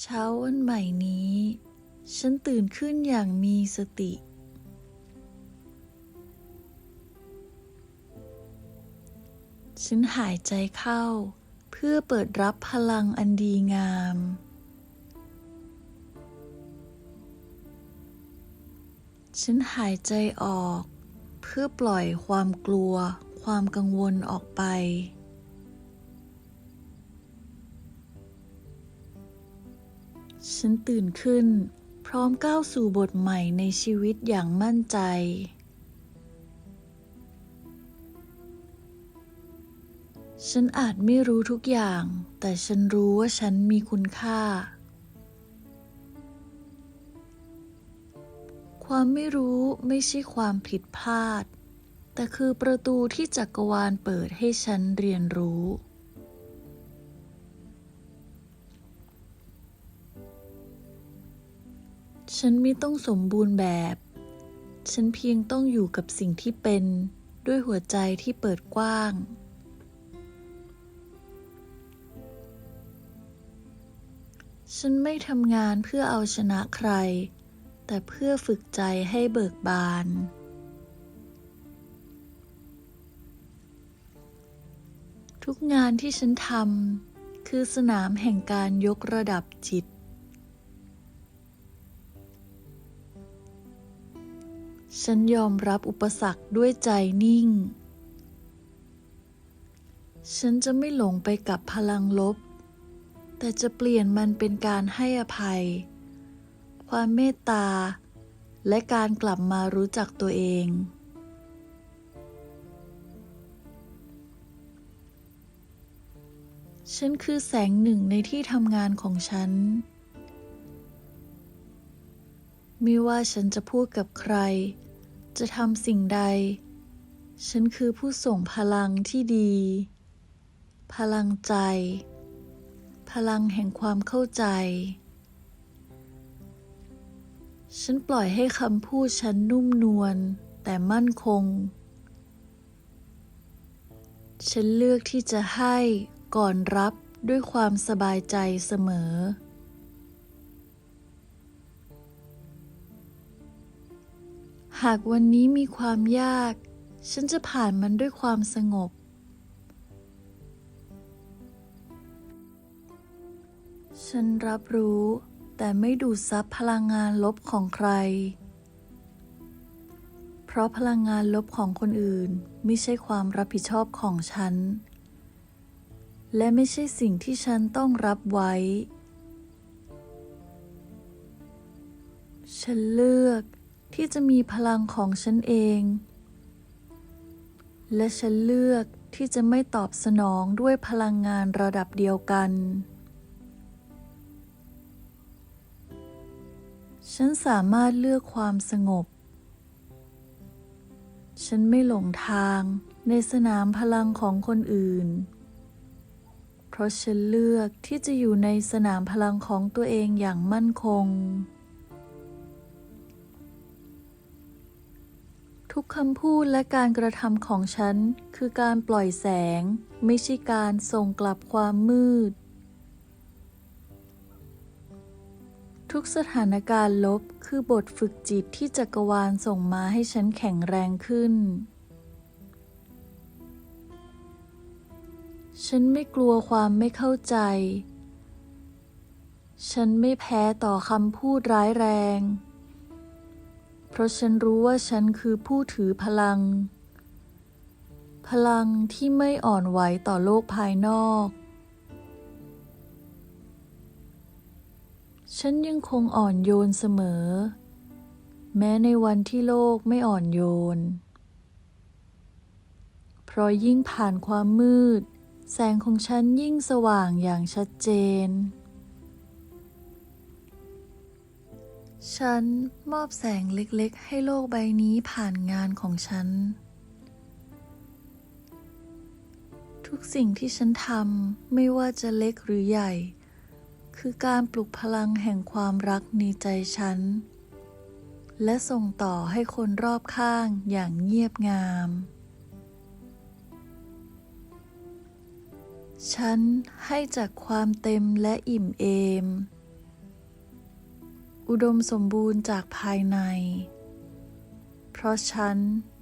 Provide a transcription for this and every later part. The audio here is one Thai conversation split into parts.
เช้าวันใหม่นี้ ฉันตื่นขึ้นอย่างมีสติ ฉันหายใจเข้า เพื่อเปิดรับพลังอันดีงาม ฉันหายใจออก เพื่อปล่อยความกลัว ความกังวลออกไป ฉันตื่นขึ้น พร้อมก้าวสู่บทใหม่ในชีวิตอย่างมั่นใจ ฉันอาจไม่รู้ทุกอย่าง แต่ฉันรู้ว่าฉันมีคุณค่า ความไม่รู้ไม่ใช่ความผิดพลาด แต่คือประตูที่จักรวาลเปิดให้ฉันเรียนรู้ ฉันไม่ต้องสมบูรณ์แบบ ฉันเพียงต้องอยู่กับสิ่งที่เป็นด้วยหัวใจที่เปิดกว้าง ฉันไม่ทำงานเพื่อเอาชนะใคร แต่เพื่อฝึกใจให้เบิกบาน ทุกงานที่ฉันทำคือสนามแห่งการยกระดับจิต ฉันยอมรับอุปสรรคด้วยใจนิ่ง ฉันจะไม่หลงไปกับพลังลบ แต่จะเปลี่ยนมันเป็นการให้อภัย ความเมตตา และการกลับมารู้จักตัวเอง ฉันคือแสงหนึ่งในที่ทำงานของฉัน ไม่ว่าฉันจะพูดกับใคร จะทำสิ่งใด ฉันคือผู้ส่งพลังที่ดี พลังใจ พลังแห่งความเข้าใจ ฉันปล่อยให้คำพูดฉันนุ่มนวลแต่มั่นคง ฉันเลือกที่จะให้ก่อนรับด้วยความสบายใจเสมอ หากวันนี้มีความยาก ฉันจะผ่านมันด้วยความสงบ ฉันรับรู้แต่ไม่ดูดซับพลังงานลบของใคร เพราะพลังงานลบของคนอื่นไม่ใช่ความรับผิดชอบของฉัน และไม่ใช่สิ่งที่ฉันต้องรับไว้ ฉันเลือก ที่จะมีพลังของฉันเอง และฉันเลือกที่จะไม่ตอบสนองด้วยพลังงานระดับเดียวกัน ฉันสามารถเลือกความสงบ ฉันไม่หลงทางในสนามพลังของคนอื่น เพราะฉันเลือกที่จะอยู่ในสนามพลังของตัวเองอย่างมั่นคง ทุกคำพูดและการกระทำของฉัน คือการปล่อยแสง ไม่ใช่การส่งกลับความมืด ทุกสถานการณ์ลบคือบทฝึกจิตที่จักรวาลส่งมาให้ฉันแข็งแรงขึ้น ฉันไม่กลัวความไม่เข้าใจ ฉันไม่แพ้ต่อคำพูดร้ายแรง เพราะฉันรู้ว่าฉันคือผู้ถือพลัง พลังที่ไม่อ่อนไหวต่อโลกภายนอก ฉันยังคงอ่อนโยนเสมอ แม้ในวันที่โลกไม่อ่อนโยน เพราะยิ่งผ่านความมืด แสงของฉันยิ่งสว่างอย่างชัดเจน ฉันมอบแสงเล็กๆ ให้โลกใบนี้ผ่านงานของฉัน ทุกสิ่งที่ฉันทำไม่ว่าจะเล็กหรือใหญ่ คือการปลุกพลังแห่งความรักในใจฉัน และส่งต่อให้คนรอบข้างอย่างเงียบงาม ฉันให้จากความเต็มและอิ่มเอม อุดมสมบูรณ์จากภายใน เพราะฉัน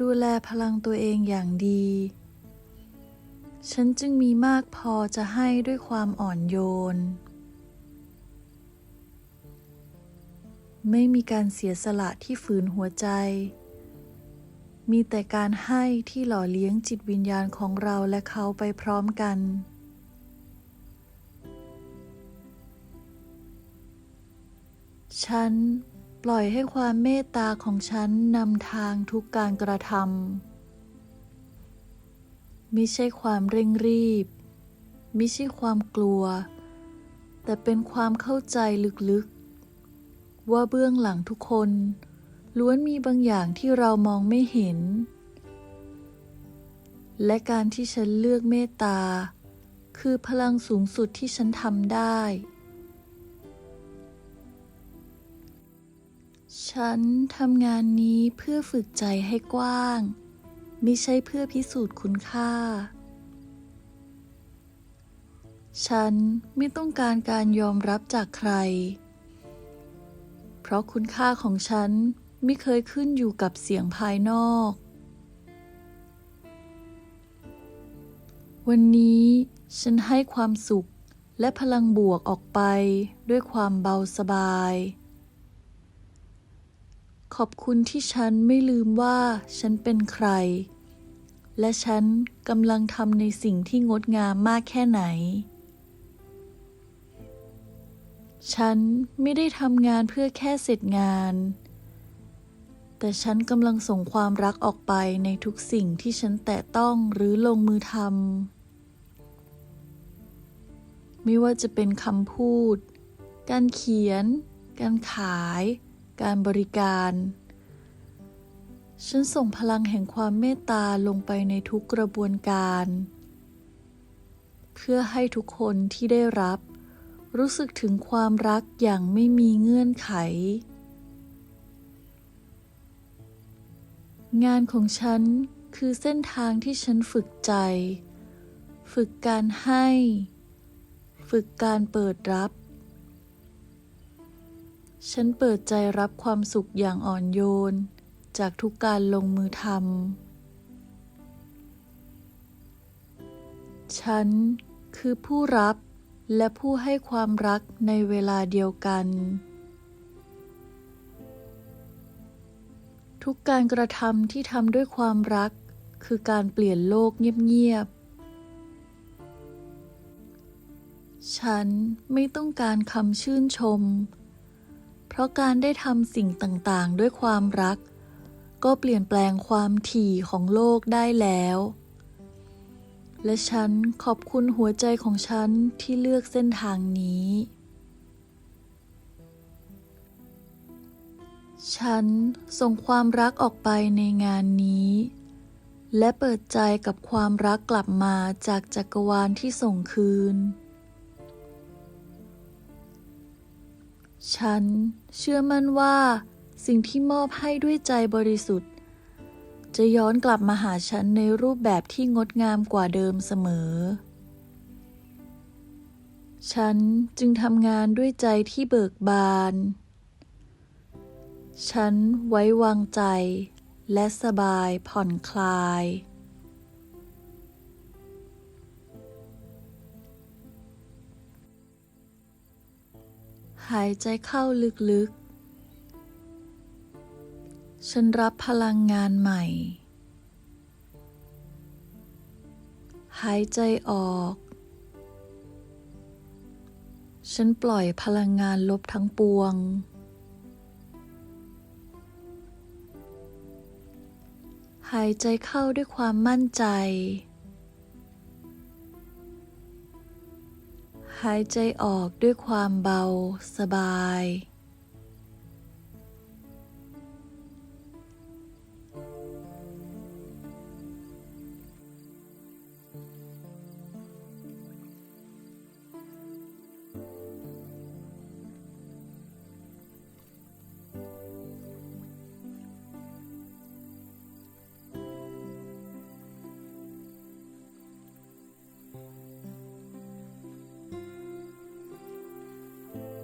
ดูแลพลังตัวเองอย่างดี ฉันจึงมีมากพอจะให้ด้วยความอ่อนโยน ไม่มีการเสียสละที่ฝืนหัวใจ มีแต่การให้ที่หล่อเลี้ยงจิตวิญญาณของเราและเขาไปพร้อมกัน ฉันปล่อยให้ความเมตตาของฉันนำทางทุกการกระทำม่ใช่ความเร่งรีบม่ใช่ความกลัว แต่เป็นความเข้าใจลึกๆ ว่าเบื้องหลังทุกคน ล้วนมีบางอย่างที่เรามองไม่เห็น และการที่ฉันเลือกเมตตา คือพลังสูงสุดที่ฉันทำได้ ฉันทำงานนี้เพื่อฝึกใจให้กว้าง ไม่ใช่เพื่อพิสูจน์คุณค่า ฉันไม่ต้องการการยอมรับจากใคร เพราะคุณค่าของฉันไม่เคยขึ้นอยู่กับเสียงภายนอก วันนี้ฉันให้ความสุขและพลังบวกออกไปด้วยความเบาสบาย ขอบคุณที่ฉันไม่ลืมว่าฉันเป็นใคร และฉันกำลังทำในสิ่งที่งดงามมากแค่ไหน ฉันไม่ได้ทำงานเพื่อแค่เสร็จงาน แต่ฉันกำลังส่งความรักออกไปในทุกสิ่งที่ฉันแตะต้องหรือลงมือทำไม่ว่าจะเป็นคำพูด การเขียน การขาย การบริการ ฉันส่งพลังแห่งความเมตตาลงไปในทุกกระบวนการ เพื่อให้ทุกคนที่ได้รับ รู้สึกถึงความรักอย่างไม่มีเงื่อนไข งานของฉันคือเส้นทางที่ฉันฝึกใจ ฝึกการให้ ฝึกการเปิดรับ ฉันเปิดใจรับความสุขอย่างอ่อนโยน จากทุกการลงมือทำ ฉันคือผู้รับและผู้ให้ความรักในเวลาเดียวกัน ทุกการกระทำที่ทำด้วยความรัก คือการเปลี่ยนโลกเงียบๆ ฉันไม่ต้องการคำชื่นชม เพราะการได้ทำสิ่งต่างๆ ด้วยความรัก ก็เปลี่ยนแปลงความถี่ของโลกได้แล้ว และฉันขอบคุณหัวใจของฉันที่เลือกเส้นทางนี้ ฉันส่งความรักออกไปในงานนี้และเปิดใจกับความรักกลับมาจากจักรวาลที่ส่งคืน ฉันเชื่อมั่นว่า สิ่งที่มอบให้ด้วยใจบริสุทธิ์ จะย้อนกลับมาหาฉันในรูปแบบที่งดงามกว่าเดิมเสมอ ฉันจึงทำงานด้วยใจที่เบิกบาน ฉันไว้วางใจและสบายผ่อนคลาย หายใจเข้าลึกๆ ฉันรับพลังงานใหม่ หายใจออก ฉันปล่อยพลังงานลบทั้งปวง หายใจเข้าด้วยความมั่นใจายใจออกด้วยความเบาสบาย